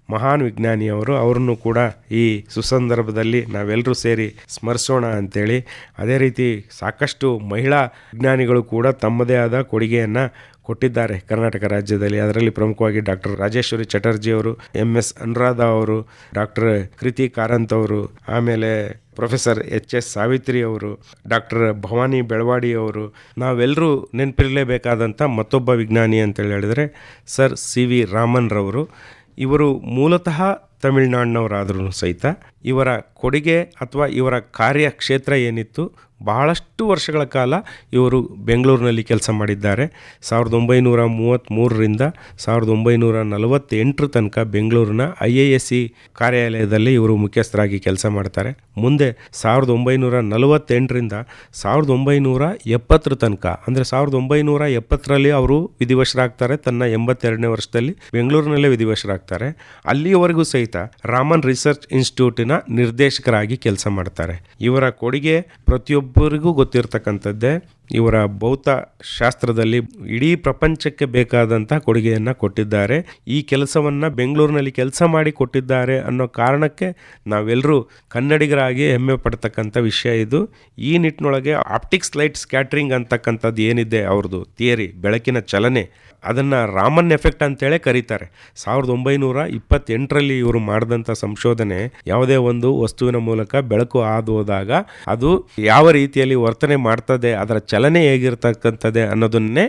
ಮಹಾನ್ ವಿಜ್ಞಾನಿಯವರು, ಅವರನ್ನು ಕೂಡ ಈ ಸುಸಂದರ್ಭದಲ್ಲಿ ನಾವೆಲ್ಲರೂ ಸೇರಿ ಸ್ಮರಿಸೋಣ ಅಂಥೇಳಿ ಅದೇ ರೀತಿ ಸಾಕಷ್ಟು ಮಹಿಳಾ ವಿಜ್ಞಾನಿಗಳು ಕೂಡ ತಮ್ಮದೇ ಆದ ಕೊಡುಗೆಯನ್ನು ಕೊಟ್ಟಿದ್ದಾರೆ ಕರ್ನಾಟಕ ರಾಜ್ಯದಲ್ಲಿ. ಅದರಲ್ಲಿ ಪ್ರಮುಖವಾಗಿ ಡಾಕ್ಟರ್ ರಾಜೇಶ್ವರಿ ಚಟರ್ಜಿ ಅವರು, ಎಂ ಎಸ್ ಅನುರಾಧ ಅವರು, ಡಾಕ್ಟರ್ ಕೃತಿ ಕಾರಂತ್ ಅವರು, ಆಮೇಲೆ ಪ್ರೊಫೆಸರ್ ಎಚ್ ಎಸ್ ಸಾವಿತ್ರಿ ಅವರು, ಡಾಕ್ಟರ್ ಭವಾನಿ ಬೆಳವಾಡಿ ಅವರು. ನಾವೆಲ್ಲರೂ ನೆನಪಿರಲೇಬೇಕಾದಂಥ ಮತ್ತೊಬ್ಬ ವಿಜ್ಞಾನಿ ಅಂತೇಳಿ ಹೇಳಿದರೆ ಸರ್ ಸಿ ವಿ ರಾಮನ್ರವರು ಇವರು ಮೂಲತಃ ತಮಿಳುನಾಡಿನವರಾದ್ರೂ ಸಹಿತ ಇವರ ಕೊಡುಗೆ ಅಥವಾ ಇವರ ಕಾರ್ಯಕ್ಷೇತ್ರ ಏನಿತ್ತು, ಬಹಳಷ್ಟು ವರ್ಷಗಳ ಕಾಲ ಇವರು ಬೆಂಗಳೂರಿನಲ್ಲಿ ಕೆಲಸ ಮಾಡಿದ್ದಾರೆ. ಸಾವಿರದ ಒಂಬೈನೂರ ಮೂವತ್ತ್ಮೂರರಿಂದ ಸಾವಿರದ ಒಂಬೈನೂರ ನಲವತ್ತೆಂಟರ ತನಕ ಬೆಂಗಳೂರಿನ ಐ ಎ ಎಸ್ ಸಿ ಕಾರ್ಯಾಲಯದಲ್ಲಿ ಇವರು ಮುಖ್ಯಸ್ಥರಾಗಿ ಕೆಲಸ ಮಾಡ್ತಾರೆ. ಮುಂದೆ ಸಾವಿರದ ಒಂಬೈನೂರ ನಲವತ್ತೆಂಟರಿಂದ ಸಾವಿರದ ಒಂಬೈನೂರ ಎಪ್ಪತ್ತರ ತನಕ, ಅಂದರೆ ಸಾವಿರದ ಒಂಬೈನೂರ ಎಪ್ಪತ್ತರಲ್ಲಿ ಅವರು ವಿಧಿವಶರಾಗ್ತಾರೆ, ತನ್ನ ಎಂಬತ್ತೆರಡನೇ ವರ್ಷದಲ್ಲಿ ಬೆಂಗಳೂರಿನಲ್ಲೇ ವಿಧಿವಶರಾಗ್ತಾರೆ. ಅಲ್ಲಿಯವರೆಗೂ ಸಹಿತ ರಾಮನ್ ರಿಸರ್ಚ್ ಇನ್ಸ್ಟಿಟ್ಯೂಟಿನ ನಿರ್ದೇಶಕರಾಗಿ ಕೆಲಸ ಮಾಡ್ತಾರೆ. ಇವರ ಕೊಡುಗೆ ಪ್ರತಿಯೊಬ್ಬರಿಗೂ ಗೊತ್ತಿರತಕ್ಕಂಥದ್ದೇ ಇವರ ಭೌತ ಶಾಸ್ತ್ರದಲ್ಲಿ ಇಡೀ ಪ್ರಪಂಚಕ್ಕೆ ಬೇಕಾದಂತಹ ಕೊಡುಗೆಯನ್ನು ಕೊಟ್ಟಿದ್ದಾರೆ. ಈ ಕೆಲಸವನ್ನು ಬೆಂಗಳೂರಿನಲ್ಲಿ ಕೆಲಸ ಮಾಡಿ ಕೊಟ್ಟಿದ್ದಾರೆ ಅನ್ನೋ ಕಾರಣಕ್ಕೆ ನಾವೆಲ್ಲರೂ ಕನ್ನಡಿಗರಾಗಿ ಹೆಮ್ಮೆ ಪಡ್ತಕ್ಕಂಥ ವಿಷಯ ಇದು. ಈ ನಿಟ್ಟಿನೊಳಗೆ ಆಪ್ಟಿಕ್ಸ್ ಲೈಟ್ ಸ್ಕ್ಯಾಟ್ರಿಂಗ್ ಅಂತಕ್ಕಂಥದ್ದು ಏನಿದೆ ಅವ್ರದ್ದು ಥಿಯರಿ, ಬೆಳಕಿನ ಚಲನೆ, ಅದನ್ನು ರಾಮನ್ ಎಫೆಕ್ಟ್ ಅಂತೇಳಿ ಕರೀತಾರೆ. ಸಾವಿರದ ಒಂಬೈನೂರ ಇಪ್ಪತ್ತೆಂಟರಲ್ಲಿ ಇವರು ಮಾಡಿದಂಥ ಸಂಶೋಧನೆ ಯಾವುದೇ ಒಂದು ವಸ್ತುವಿನ ಮೂಲಕ ಬೆಳಕು ಹಾದು ಹೋದಾಗ ಅದು ಯಾವ ರೀತಿಯಲ್ಲಿ ವರ್ತನೆ ಮಾಡ್ತದೆ, ಅದರ ಚಲನೆ ಹೇಗಿರ್ತಕ್ಕಂಥದ್ದೇ ಅನ್ನೋದನ್ನೇ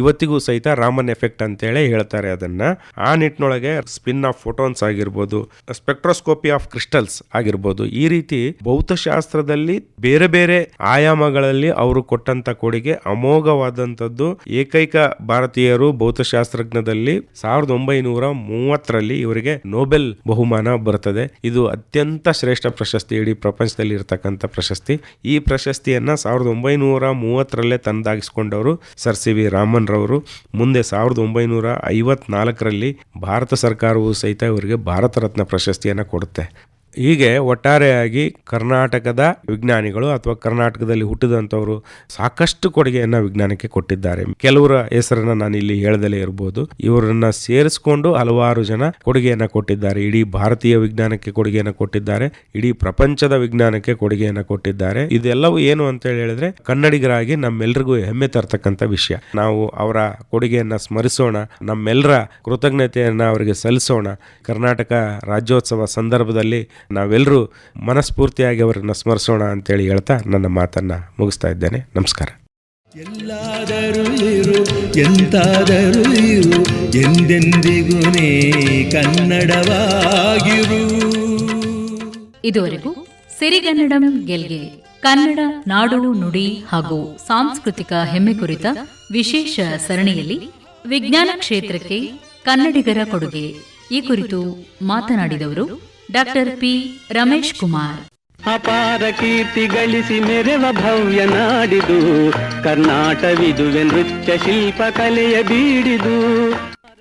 ಇವತ್ತಿಗೂ ಸಹಿತ ರಾಮನ್ ಎಫೆಕ್ಟ್ ಅಂತೇಳಿ ಹೇಳ್ತಾರೆ ಅದನ್ನು. ಆ ನಿಟ್ಟಿನೊಳಗೆ ಸ್ಪಿನ್ ಆಫ್ ಫೋಟೋನ್ಸ್ ಆಗಿರ್ಬೋದು ಸ್ಪೆಕ್ಟ್ರೋಸ್ಕೋಪಿ ಆಫ್ ಕ್ರಿಸ್ಟಲ್ಸ್ ಆಗಿರ್ಬೋದು, ಈ ರೀತಿ ಭೌತಶಾಸ್ತ್ರದಲ್ಲಿ ಬೇರೆ ಬೇರೆ ಆಯಾಮಗಳಲ್ಲಿ ಅವರು ಕೊಟ್ಟಂತ ಕೊಡುಗೆ ಅಮೋಘವಾದಂಥದ್ದು. ಏಕೈಕ ಭಾರತೀಯರು ಭೌತಶಾಸ್ತ್ರಜ್ಞದಲ್ಲಿ ಸಾವಿರದ ಒಂಬೈನೂರ ಮೂವತ್ತರಲ್ಲಿ ಇವರಿಗೆ ನೋಬೆಲ್ ಬಹುಮಾನ ಬರುತ್ತದೆ ಇದು ಅತ್ಯಂತ ಶ್ರೇಷ್ಠ ಪ್ರಶಸ್ತಿ, ಇಡೀ ಪ್ರಪಂಚದಲ್ಲಿ ಇರತಕ್ಕಂಥ ಪ್ರಶಸ್ತಿ. ಈ ಪ್ರಶಸ್ತಿಯನ್ನ ಸಾವಿರದ ಒಂಬೈನೂರ ಮೂವತ್ತರಲ್ಲೇ ತಂದಾಗಿಸ್ಕೊಂಡವರು ಸರ್ ಸಿ ವಿ ರಾಮನ್ ರವರು ಮುಂದೆ ಸಾವಿರದ ಒಂಬೈನೂರ ಐವತ್ನಾಲ್ಕರಲ್ಲಿ ಭಾರತ ಸರ್ಕಾರವು ಸಹಿತ ಇವರಿಗೆ ಭಾರತ ರತ್ನ ಪ್ರಶಸ್ತಿಯನ್ನು ಕೊಡುತ್ತೆ. ಹೀಗೆ ಒಟ್ಟಾರೆಯಾಗಿ ಕರ್ನಾಟಕದ ವಿಜ್ಞಾನಿಗಳು ಅಥವಾ ಕರ್ನಾಟಕದಲ್ಲಿ ಹುಟ್ಟಿದಂಥವರು ಸಾಕಷ್ಟು ಕೊಡುಗೆಯನ್ನು ವಿಜ್ಞಾನಕ್ಕೆ ಕೊಟ್ಟಿದ್ದಾರೆ. ಕೆಲವರ ಹೆಸರನ್ನ ನಾನು ಇಲ್ಲಿ ಹೇಳದಲೇ ಇರಬಹುದು ಇವರನ್ನ ಸೇರಿಸಿಕೊಂಡು ಹಲವಾರು ಜನ ಕೊಡುಗೆಯನ್ನು ಕೊಟ್ಟಿದ್ದಾರೆ. ಇಡೀ ಭಾರತೀಯ ವಿಜ್ಞಾನಕ್ಕೆ ಕೊಡುಗೆಯನ್ನು ಕೊಟ್ಟಿದ್ದಾರೆ. ಇಡೀ ಪ್ರಪಂಚದ ವಿಜ್ಞಾನಕ್ಕೆ ಕೊಡುಗೆಯನ್ನು ಕೊಟ್ಟಿದ್ದಾರೆ. ಇದೆಲ್ಲವೂ ಏನು ಅಂತ ಹೇಳಿದ್ರೆ ಕನ್ನಡಿಗರಾಗಿ ನಮ್ಮೆಲ್ಲರಿಗೂ ಹೆಮ್ಮೆ ತರ್ತಕ್ಕಂಥ ವಿಷಯ. ನಾವು ಅವರ ಕೊಡುಗೆಯನ್ನ ಸ್ಮರಿಸೋಣ. ನಮ್ಮೆಲ್ಲರ ಕೃತಜ್ಞತೆಯನ್ನು ಅವರಿಗೆ ಸಲ್ಲಿಸೋಣ. ಕರ್ನಾಟಕ ರಾಜ್ಯೋತ್ಸವ ಸಂದರ್ಭದಲ್ಲಿ ನಾವೆಲ್ಲರೂ ಮನಸ್ಫೂರ್ತಿಯಾಗಿ ಅವರನ್ನು ಸ್ಮರಿಸೋಣ ಅಂತೇಳಿ ಹೇಳ್ತಾ ನನ್ನ ಮಾತನ್ನು ಮುಗಿಸ್ತಾ ಇದ್ದೇನೆ. ನಮಸ್ಕಾರ. ಎಲ್ಲಾದರೂ ಇರು ಎಂತಾದರೂ ಇರು ಎಂದೆಂದಿಗೂ ನೀ ಕನ್ನಡವಾಗಿರು. ಇದುವರೆಗೂ ಸಿರಿಗನ್ನಡಂ ಗೆಲ್ಗೆ ಕನ್ನಡ ನಾಡು ನುಡಿ ಹಾಗೂ ಸಾಂಸ್ಕೃತಿಕ ಹೆಮ್ಮೆ ಕುರಿತ ವಿಶೇಷ ಸರಣಿಯಲ್ಲಿ ವಿಜ್ಞಾನ ಕ್ಷೇತ್ರಕ್ಕೆ ಕನ್ನಡಿಗರ ಕೊಡುಗೆ ಈ ಕುರಿತು ಮಾತನಾಡಿದವರು ಡಾಕ್ಟರ್ ಪಿ ರಮೇಶ್ ಕುಮಾರ್. ಅಪಾರ ಕೀರ್ತಿ ಗಳಿಸಿ ಮೆರೆವ ಭವ್ಯ ನಾಡಿದು ಕರ್ನಾಟವಿದುವೆ ನೃತ್ಯ ಶಿಲ್ಪ ಕಲೆಯ ಬೀಡಿದು.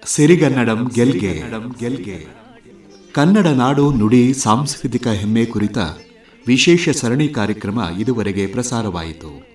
ಸಿರಿಗನ್ನಡಂ ಗೆಲ್ಗೆ ಗೆಲ್ಗೆ. ಕನ್ನಡ ನಾಡು ನುಡಿ ಸಾಂಸ್ಕೃತಿಕ ಹೆಮ್ಮೆ ಕುರಿತ ವಿಶೇಷ ಸರಣಿ ಕಾರ್ಯಕ್ರಮ ಇದುವರೆಗೆ ಪ್ರಸಾರವಾಯಿತು.